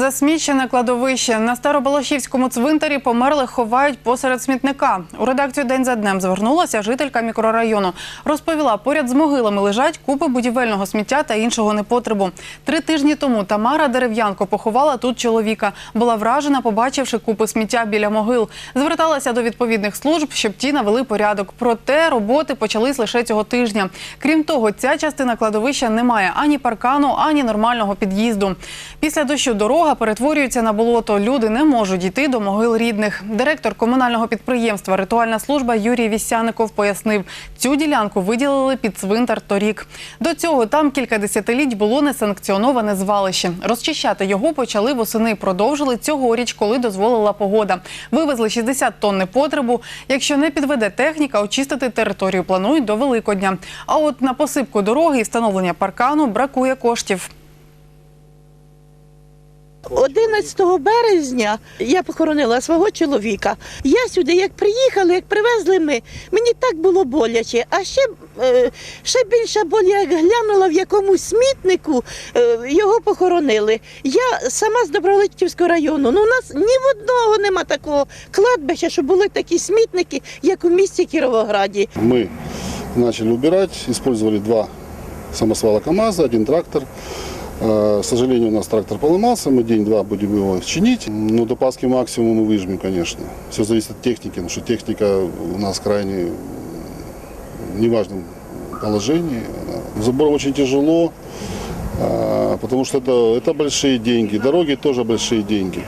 Засмічене кладовище на Старобалашівському цвинтарі померлих ховають посеред смітника. У редакцію день за днем звернулася жителька мікрорайону. Розповіла, поряд з могилами лежать купи будівельного сміття та іншого непотребу. Три тижні тому Тамара Дерев'янко поховала тут чоловіка. Була вражена, побачивши купи сміття біля могил. Зверталася до відповідних служб, щоб ті навели порядок. Проте роботи почались лише цього тижня. Крім того, ця частина кладовища не має ані паркану, ані нормального під'їзду. Після дощу дорога перетворюється на болото. Люди не можуть дійти до могил рідних. Директор комунального підприємства Ритуальна служба Юрій Вісяников пояснив, цю ділянку виділили під цвинтар торік. До цього там кілька десятиліть було несанкціоноване звалище. Розчищати його почали восени. Продовжили цьогоріч, коли дозволила погода. Вивезли 60 тонн непотребу. Якщо не підведе техніка, очистити територію планують до Великодня. А от на посипку дороги і встановлення паркану бракує коштів. 11 березня я похоронила свого чоловіка. Я сюди, як приїхали, як привезли ми, мені так було боляче. А ще, е, ще більша боль, як глянула в якомусь смітнику, е, його похоронили. Я сама з Добролитківського району. Ну, у нас ні в одного нема такого кладбища, щоб були такі смітники, як у місті Кіровограді. Мы начали убирать, использовали два самосвала КАМАЗа, один трактор. Э, К сожалению, у нас трактор поломался, мы день-два будем его чинить. Но до Пасхи максимум мы выжмем, конечно. Все зависит от техники, потому что техника у нас крайне в неважном положении. Забор очень тяжело, а, потому что это, это большие деньги. Дороги тоже большие деньги.